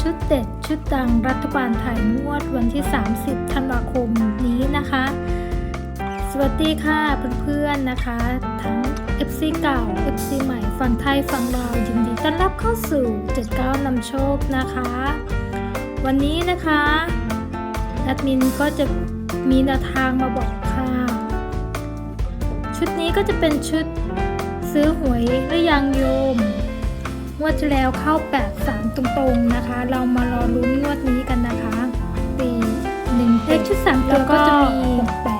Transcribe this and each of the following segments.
ชุดเด็ดชุดดังรัฐบาลไทยงวดวันที่ 30 ธันวาคมนี้นะคะ สวัสดีค่ะเพื่อนๆนะคะ ทั้ง FC เก่า FC ใหม่ฝั่งไทยฝั่งลาวยินดีต้อนรับเข้าสู่ 79นำโชคนะคะ วันนี้นะคะแอดมินก็จะมีแนวทางมาบอกค่ะ ชุดนี้ก็จะเป็นชุดซื้อหวยหรือยังโยม วดที่แล้วเข้า 8 3 ตรงๆนะคะ เรามารอลุ้นงวดนี้กันนะคะปีหนึ่งเลขชุดสามตัวก็จะมี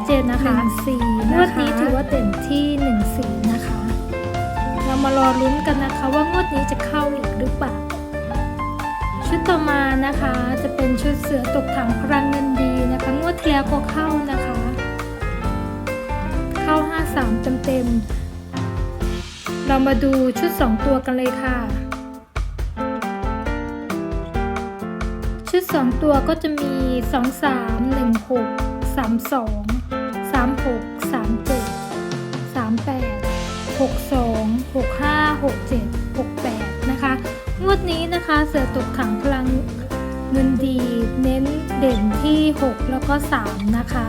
เจ็ดนะคะสี่งวดนี้ถือว่าเด่นที่หนึ่งสี่นะคะ เรามารอลุ้นกันนะคะว่างวดนี้จะเข้าอีกหรือเปล่า ชุดต่อมานะคะจะเป็นชุดเสือตกถังพลังเงินดีนะคะ งวดที่แล้วก็เข้านะคะ เข้า 53 เต็มๆเรามาดูชุด 2 ตัวกันเลยค่ะ ชุด 2 ตัวก็จะมี 2 3 1 6 3 2 3 6 3 7 3 8 6 2 6 5 6 7 6 8 นะคะ งวดนี้นะคะเสือตกถังพลังเงินดีเน้นเด่นที่ 6 แล้วก็ 3 นะคะ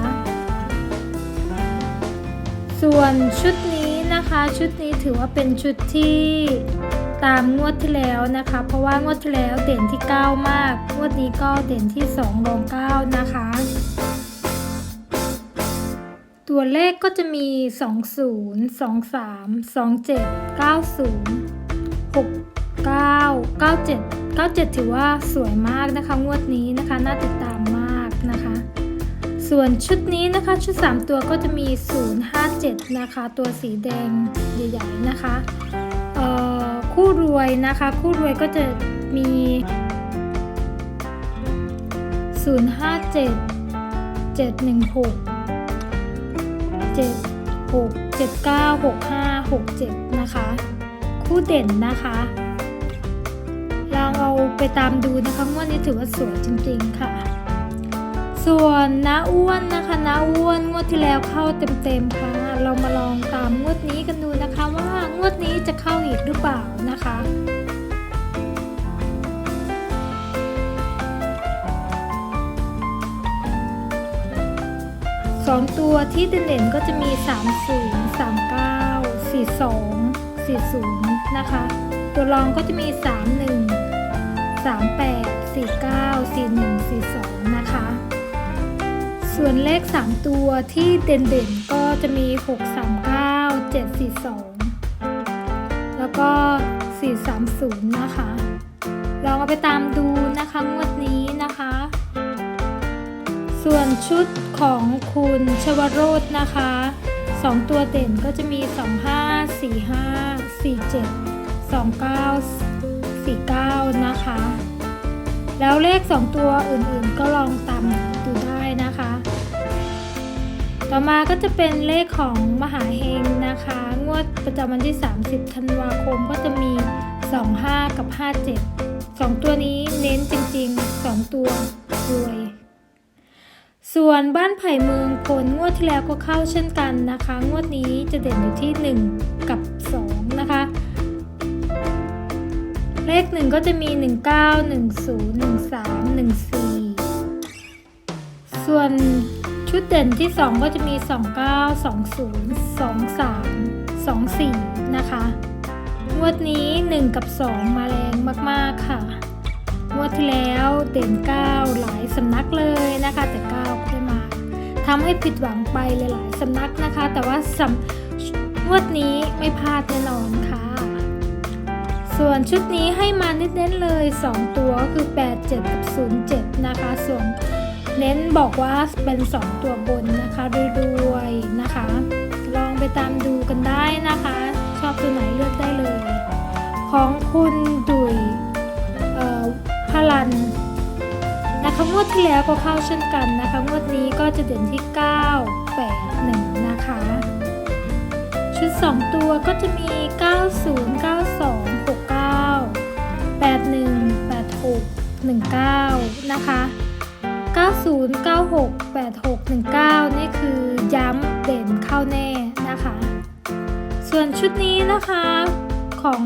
ส่วนชุดนี้นะคะชุดนี้ถือว่าเป็นชุดที่ตามงวด ที่แล้วนะคะ เพราะว่างวดที่แล้วเด่นที่ 9 มาก งวดนี้ก็เด่นที่2รอง9 นะคะ ตัวเลขก็จะมี 20 23 27 90 69 97 97 ถือว่าสวยมากนะคะ งวดนี้นะคะน่าติดตามมากนะคะ ส่วนชุดนี้นะคะชุด 3 ตัวก็จะมี 057 นะคะ ตัวสีแดงใหญ่ๆนะคะ คู่รวยนะคะ คู่รวยก็จะมี 057 716 76 79 65 67 นะคะ คู่เด่นนะคะลองเอาไปตามดูนะคะงวดนี้ถือว่าสวยจริงๆค่ะ ส่วนน้าอ้วนนะคะน้าอ้วนงวดที่แล้วเข้าเต็มๆค่ะ เรามาลองตามงวดนี้กันดูนะคะว่างวดนี้จะเข้าอีกหรือเปล่านะคะสองตัวที่เด่นๆก็จะมี 30 39 42 40 นะคะ ตัวรองก็จะมี 31 38 49 41 42 นะคะ ส่วนเลข 3 ตัวที่เด่นๆก็จะมี 639 742 แล้วก็ 430 นะคะ ลองเอาไปตามดูนะคะงวดนี้นะคะ ส่วนชุดของคุณชวโรจนะคะ 2 ตัวเด่นก็จะมี 25 45 47 29 49 นะคะ แล้วเลข 2 ตัวอื่นๆก็ลองตามนะ ต่อมาก็จะเป็นเลขของมหาเฮงนะคะ งวดประจำวันที่ 30 ธันวาคมก็จะมี 25 กับ 57 2 ตัวนี้เน้นจริงๆ 2 ตัวรวย ส่วนบ้านไผ่เมืองพลงวดที่แล้วก็เข้าเช่นกันนะคะ งวดนี้จะเด่นอยู่ที่ 1 กับ 2 นะคะ เลข 1 ก็จะมี 19 10 13 14 ส่วน ชุดเด่นที่ 2 ก็จะมี 29 20 23 24 นะคะงวดนี้ 1 กับ 2 มาแรงมาก ๆ ค่ะงวดที่แล้วเด่น 9 หลายสำนักเลยนะคะ แต่9ไม่มาทำให้ผิดหวังไปหลายๆสำนักนะคะ แต่ว่าสำงวดนี้ไม่พลาดแน่นอนค่ะ ส่วนชุดนี้ให้มาเน้นๆเลย 2 ตัวก็คือ 87 กับ 07 นะคะส่วน เน้นบอกว่าเป็น 2 ตัวบนนะคะรวยๆนะคะ ลองไปตามดูกันได้นะคะ ชอบตัวไหนเลือกได้เลย ของคุณดุยเอ่อพลันนะคะงวดที่แล้วก็เข้าเช่นกันนะคะงวดนี้ก็จะเด่นที่ 9 8 1 นะคะ ชุด 2 ตัวก็จะมี 90 92 69 81 86 19 นะคะ 90 96 86 19 นี่คือย้ำเด่นเข้าแน่นะคะ ส่วนชุดนี้นะคะของ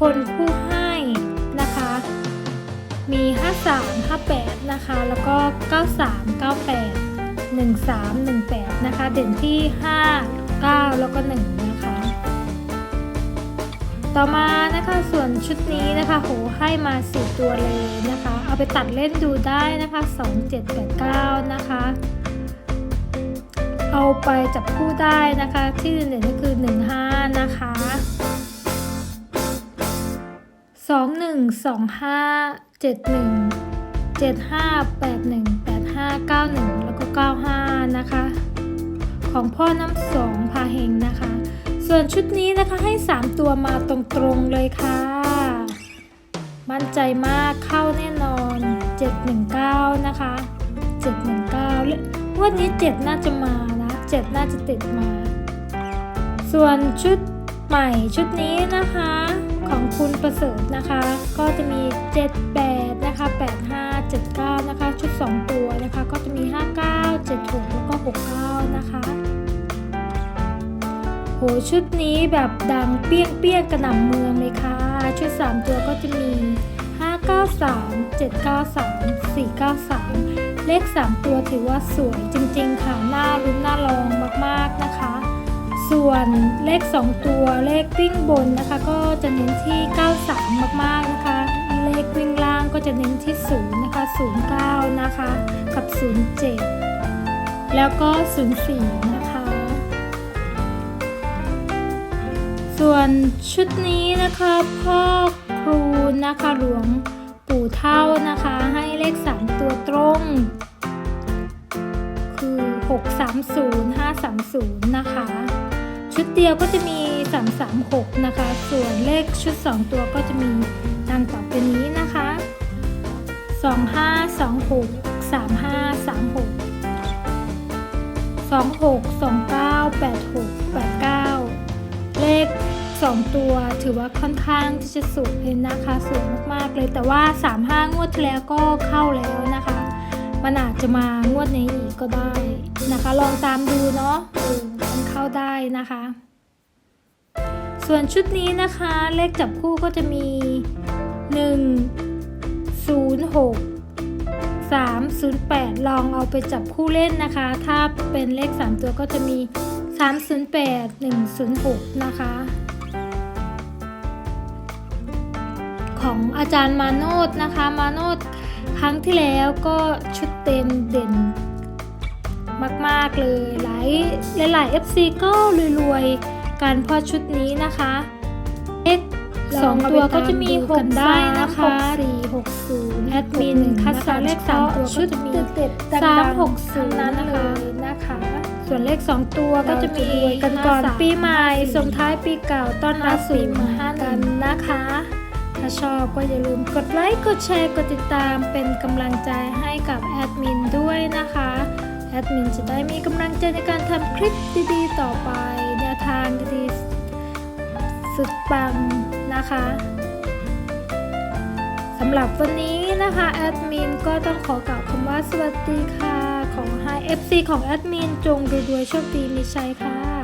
คนผู้ให้นะคะ9358 นะคะ แล้วก็ 9398 1318 นะคะ เด่นที่ 5 9 แล้วก็1นะ ต่อมานะคะส่วนชุดนี้นะคะโหให้มาสี่ตัวเลยนะคะ เอาไปตัดเล่นดูได้นะคะ2789นะคะเอาไปจับคู่ได้นะคะที่เด่นก็คือ 15 นะคะ 21 25 71 75 81 85 91 แล้วก็ 95 นะคะ ของพ่อน้ำสองพาเฮงนะคะ ส่วนชุดนี้นะคะให้ 3 ตัวมาตรงๆเลยค่ะ มั่นใจมากเข้าแน่นอน 719 นะคะ 719และงวันนี้ 7 น่าจะมานะ 7 น่าจะติดมา ส่วนชุดใหม่ชุดนี้นะคะของคุณประเสริฐนะคะ ก็จะมี 78 นะคะ 85 79 นะคะ ชุด 2 ตัวนะคะ ก็จะมี 59 76 แล้วก็ 69 นะคะ โหชุดนี้แบบดังเปี้ยงเปี้ยงกระหน่ำเมืองเลยค่ะ ชุด 3 ตัวก็จะมี 593 793 493 เลข 3 ตัวถือว่าสวยจริงๆค่ะหน่ารุ้นน่าลองมากๆนะคะ ส่วนเลข 2 ตัวเลขวิ่งบนนะคะ ก็จะเน้นที่ 93 มากๆนะคะ เลขวิ่งล่างก็จะเน้นที่ 0 นะคะ 09 นะคะ กับ 07 แล้วก็ 04นะคะ ส่วนชุดนี้นะคะพ่อครูนะคะหลวงปู่เท่านะคะให้เลข 3 ตัวตรง คือ 630 530 นะคะ ชุดเดียวก็จะมี 336 นะคะ ส่วนเลขชุด 2 ตัวก็จะมีดังต่อไปนี้นะคะ 2526 3536 26 29 86 89 เลข 2 ตัวถือว่าค่อนข้างที่จะสูงเลยนะคะสูงมากๆเลยแต่ว่า 35 งวดที่แล้วก็เข้าแล้วนะคะ มันอาจจะมางวดนี้อีกก็ได้นะคะ ลองตามดูเนาะมันเข้าได้นะคะ ส่วนชุดนี้นะคะเลขจับคู่ก็จะมี 1 0 6 308 ลองเอาไปจับคู่เล่นนะคะ ถ้าเป็นเลข 3 ตัวก็จะมี 308 106 นะคะ ของอาจารย์มาโนดนะคะมาโนดครั้งที่แล้วก็ชุดเต็มเด่นมากๆเลยหลายหลายๆ FC ก็รวยๆกันเพราะชุดนี้นะคะเลขสองตัวก็จะมีหกได้นะคะสี่หกศูนย์แอดมินคัดสรรเลขสามตัวชุดมีสามหกศูนย์นั้นเลยนะคะ ส่วนเลขสองตัวก็จะมีกันก่อนปีใหม่ส่งท้ายปีเก่าต้อนรับปีใหม่กันนะคะถ้า ชอบก็อย่าลืมกดไลค์ กดแชร์ กดติดตามเป็นกำลังใจให้กับแอดมินด้วยนะคะ แอดมินจะได้มีกำลังใจในการทำคลิปดีๆ ต่อไปแนวทางดีๆสุดปังนะคะสำหรับวันนี้นะคะแอดมินก็ต้องขอกล่าวคำว่าสวัสดีค่ะ ของให้ FC ของแอดมินจงรวยๆโชคดีมีชัยค่ะ